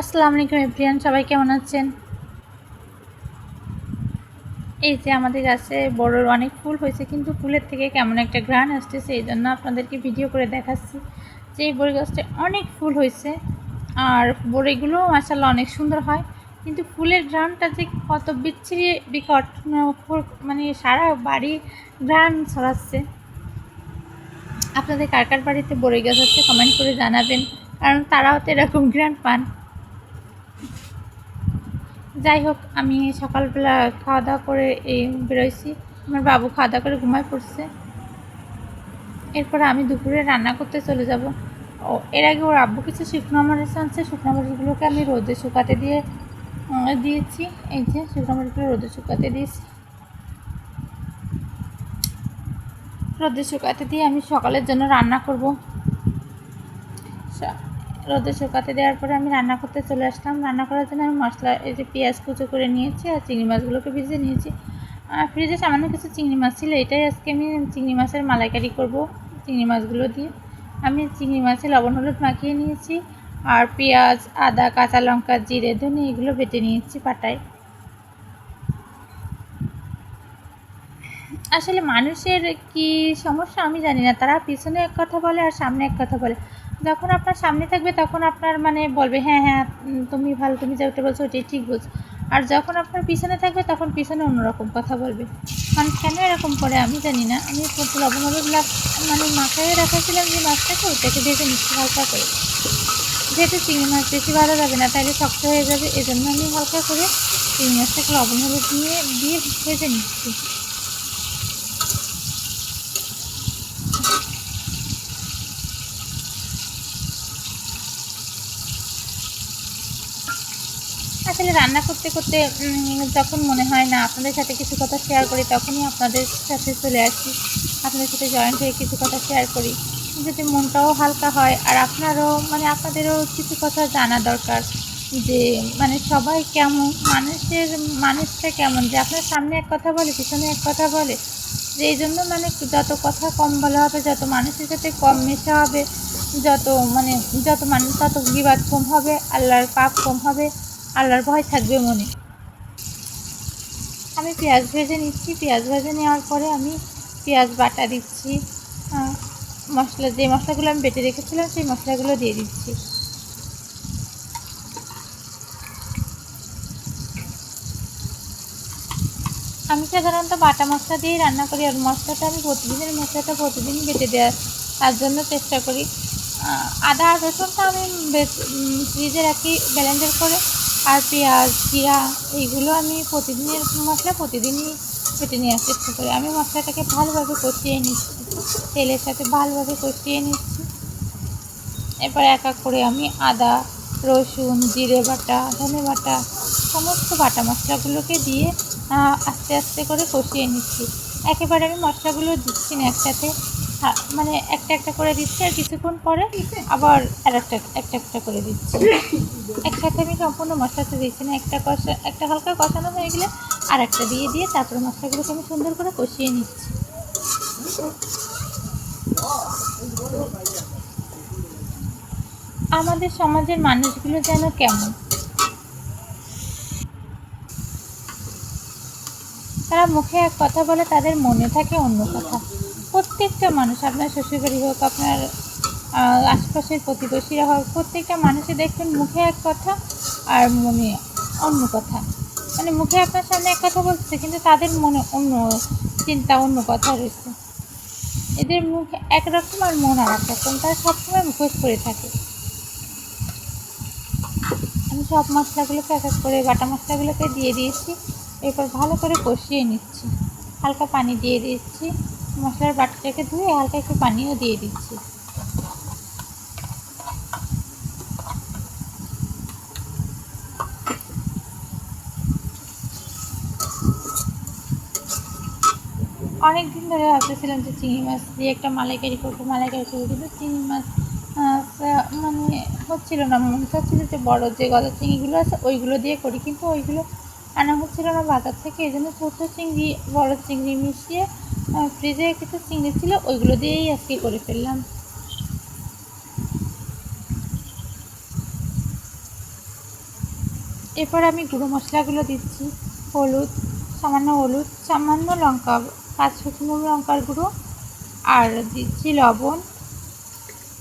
আসসালামু আলাইকুম এভরিয়ান সবাই কেমন আছেন? এই যে আমাদের গাছে বড় অনেক ফুল হয়েছে, কিন্তু ফুলের থেকে কেমন একটা ঘ্রাণ আসতেছে, এই জন্য আপনাদেরকে ভিডিও করে দেখাচ্ছি যে এই বড়ি গাছটায় অনেক ফুল হয়েছে। আর বড়িগুলোও মাসাল্লাহ অনেক সুন্দর হয়, কিন্তু ফুলের ঘ্রাণটা যে কত বিচ্ছিরি বিকট মানে সারা বাড়ি ঘ্রাণ ছড়াচ্ছে। আপনাদের কার কার বাড়িতে বড়ি গাছ আছে কমেন্ট করে জানাবেন, কারণ তারাও তো এরকম ঘ্রাণ পান। যাই হোক, আমি সকালবেলা খাওয়া দাওয়া করে এই বেরোইছি। আমার বাবু খাওয়া দাওয়া করে ঘুমায় পড়ছে। এরপরে আমি দুপুরে রান্না করতে চলে যাব। ও, এর আগে ওর আব্বু কিছু শুকনো মরিচ আনছে। শুকনো মরিচগুলোকে আমি রোদে শুকাতে দিয়ে দিয়েছি। এই যে, শুকনো মরিচগুলো রোদে শুকাতে দিয়েছি। রোদে শুকাতে দিয়ে আমি সকালের জন্য রান্না করব। রোদে শুকাতে দেওয়ার পরে আমি রান্না করতে চলে আসলাম। রান্না করার জন্য আমি মশলা, এই যে পেঁয়াজ কুচো করে নিয়েছি আর চিংড়ি মাছগুলোকে ভিজিয়ে নিয়েছি। আর ফ্রিজে সামান্য কিছু চিংড়ি মাছ ছিল, এটাই আজকে আমি চিংড়ি মাছের মালাইকারি করব চিংড়ি মাছগুলো দিয়ে। আমি চিংড়ি মাছে লবণ হলুদ মাখিয়ে নিয়েছি আর পেঁয়াজ, আদা, কাঁচা লঙ্কা, জিরে, ধনে এগুলো বেটে নিয়েছি পাটায়। আসলে মানুষের কি সমস্যা আমি জানি না, তারা পিছনে এক কথা বলে আর সামনে এক কথা বলে। যখন আপনার সামনে থাকবে তখন আপনার মানে বলবে হ্যাঁ হ্যাঁ তুমি ভালো, তুমি যেটা বলছো ওটাই ঠিক বলছো। আর যখন আপনার পিছনে থাকবে তখন পিছনে অন্যরকম কথা বলবে। মানে কেন এরকম করে আমি জানি না। আমি প্রতি লবণ হলুদ লাগ মানে মাখায় রাখাছিলাম যে মাছটাকে ওটাকে ভেজে নিচ্ছি হালকা করে। যেহেতু চিংড়ি মাছ বেশি ভালো যাবে না তাহলে শক্ত হয়ে যাবে। এজন্য আমি হালকা করে চিংড়ি মাছটাকে লবণ দিয়ে দিয়ে ভেজে নিচ্ছি। আসলে রান্না করতে করতে যখন মনে হয় না আপনাদের সাথে কিছু কথা শেয়ার করি, তখনই আপনাদের সাথে চলে আসি। আপনাদের সাথে জয়েন্ট হয়ে কিছু কথা শেয়ার করি। যাতে মনটাও হালকা হয় আর আপনারও মানে আপনাদেরও কিছু কথা জানা দরকার যে মানে সবাই কেমন, মানুষের মানুষটা কেমন? যে আপনার সামনে এক কথা বলে, পিছনে এক কথা বলে। যে এই জন্য মানে যত কথা কম বলা হবে, যত মানুষের সাথে কম মেশা হবে, যত মানে যত মানুষ তত বিবাদ কম হবে, আল্লাহর পাপ কম হবে। আল্লাহর ভয় থাকবে মনে। আমি পেঁয়াজ ভেজে নিচ্ছি। পেঁয়াজ ভেজে নেওয়ার পরে আমি পেঁয়াজ বাটা দিচ্ছি। মশলা, যে মশলাগুলো আমি বেটে রেখেছিলাম, সেই মশলাগুলো দিয়ে দিচ্ছি। আমি সাধারণত বাটা মশলা দিয়েই রান্না করি, আর মশলাটা আমি প্রতিদিনের মশলাটা প্রতিদিন বেটে দেওয়ার, তার জন্য চেষ্টা করি। আদা আর রসুনটা আমি ফ্রিজে রাখি ব্লেন্ডার করে। আর পেঁয়াজ জিরা এইগুলো আমি প্রতিদিনের মশলা প্রতিদিনই কেটে নেওয়ার চেষ্টা করি। আমি মশলাটাকে ভালোভাবে কষিয়ে নিচ্ছি, তেলের সাথে ভালোভাবে কষিয়ে নিচ্ছি। এরপর এক এক করে আমি আদা, রসুন, জিরে বাটা, ধনে বাটা, সমস্ত বাটা মশলাগুলোকে দিয়ে আস্তে আস্তে করে কষিয়ে নিচ্ছি। একেবারে আমি মশলাগুলো দিচ্ছি না একসাথে মানে একটা একটা করে দিচ্ছি আর কিছুক্ষণ পরে আবার আর একটা একটা একটা করে দিচ্ছি। একসাথে আমি সম্পূর্ণ মশলাটা দিচ্ছি না, একটা কষা, একটা হালকা কষানো হয়ে গেলে আর একটা দিয়ে দিয়ে তারপরে মশলাগুলোকে আমি সুন্দর করে কষিয়ে নিচ্ছি। আমাদের সমাজের মানুষগুলো যেন কেমন? তারা মুখে এক কথা বলে তাদের মনে থাকে অন্য কথা। প্রত্যেকটা মানুষ, আপনার শ্বশুরবাড়ি হোক, আপনার আশপাশের প্রতিবেশীরা হোক, প্রত্যেকটা মানুষের দেখবেন মুখে এক কথা আর মনে অন্য কথা। মানে মুখে আপনার সামনে এক কথা বলছে কিন্তু তাদের মনে অন্য চিন্তা, অন্য কথা রয়েছে। এদের মুখ একরকম আর মন আর এক রকম, তারা সবসময় মুখোশ করে থাকে। আমি সব মশলাগুলোকে এক এক করে, বাটা মশলাগুলোকে দিয়ে দিয়েছি, এরপর ভালো করে কষিয়ে নিচ্ছি। হালকা পানি দিয়ে দিচ্ছি মশলার বাটাটাকে ধুয়ে হালকা একটু পানিও দিয়ে দিচ্ছি। অনেক দিন ধরে ভাবতেছিলাম যে চিংড়ি মাছ দিয়ে একটা মালাইকারি করব মালাইকারি করব, কিন্তু চিংড়ি মাছ মানে হচ্ছিল না, মনে চাচ্ছিল যে বড় যে গলা চিংড়িগুলো আছে ওইগুলো দিয়ে করি, কিন্তু ওইগুলো আনা হচ্ছিল না বাজার থেকে এই জন্য ছোটো চিংড়ি, বড় চিংড়ি মিশিয়ে ফ্রিজে কিছু চিংড়ি ছিল, ওইগুলো দিয়েই আজকে করে ফেললাম। এরপর আমি গুঁড়ো মশলাগুলো দিচ্ছি, হলুদ, সামান্য হলুদ, সামান্য লঙ্কা, পাঁচ শুকনো লঙ্কার গুঁড়ো, আর দিচ্ছি লবণ।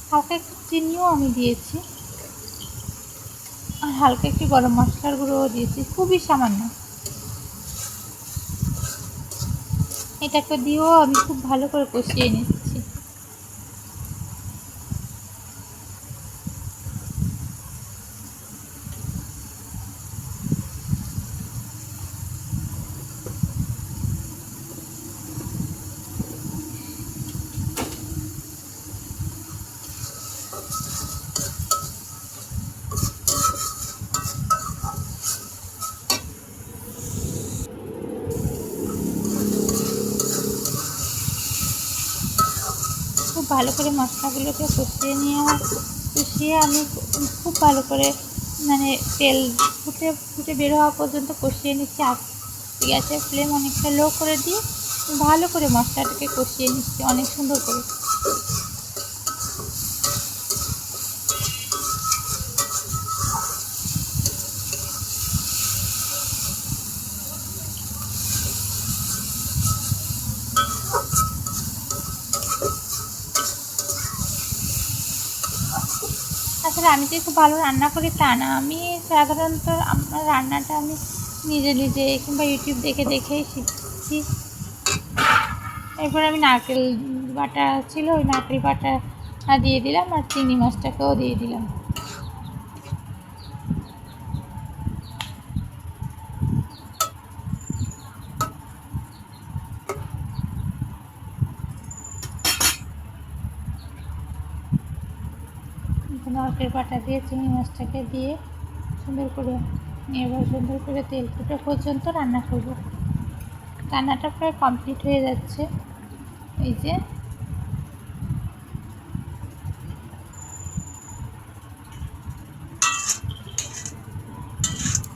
হালকা একটু চিনিও আমি দিয়েছি। আর হালকা একটু গরম মশলার গুঁড়োও দিয়েছি, খুবই সামান্য। এটাকে দিয়েও আমি খুব ভালো করে কষিয়ে নিচ্ছি খুব ভালো করে মশলাগুলোকে কষিয়ে নিয়ে কষিয়ে আমি খুব ভালো করে মানে তেল ফুটে ফুটে বের হওয়া পর্যন্ত কষিয়ে নিচ্ছি। গ্যাসের ফ্লেম অনেকটা লো করে দিয়ে ভালো করে মশলাটাকে কষিয়ে নিচ্ছি অনেক সুন্দর করে। তাছাড়া আমি যে খুব ভালো রান্না করি তা না। আমি সাধারণত আমার রান্নাটা আমি নিজে নিজে কিংবা ইউটিউব দেখে দেখেই শিখছি। এরপর আমি নারকেল বাটা ছিল, ওই নারকেল বাটা দিয়ে দিলাম আর চিংড়ি মাছটাকেও দিয়ে দিলাম। নারকেল বাটা দিয়ে চিংড়ি মাছটাকে দিয়ে সুন্দর করে এবার সুন্দর করে তেল ফুটে পর্যন্ত রান্না করব। রান্নাটা প্রায় কমপ্লিট হয়ে যাচ্ছে। এই যে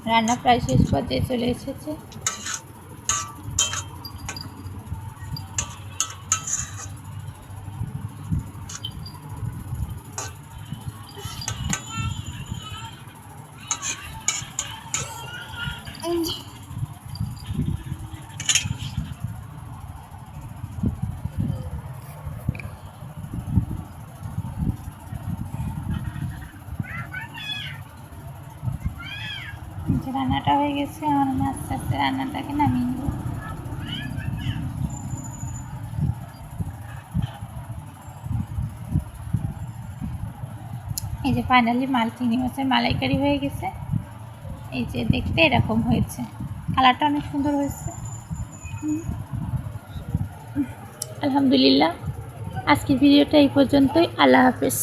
রান্না প্রায় শেষ পর্যায়ে চলে এসেছে। রান্নাটা হয়ে গেছে, আমার আমি আস্তে আস্তে রান্নাটাকে নামিয়ে নেব এই যে ফাইনালি মাল চিংড়ি মাছের মালাইকারি হয়ে গেছে। এই যে দেখতে এরকম হয়েছে। কালারটা অনেক সুন্দর হয়েছে। আলহামদুলিল্লাহ। আজকের ভিডিওটা এই পর্যন্তই। আল্লাহ হাফেজ।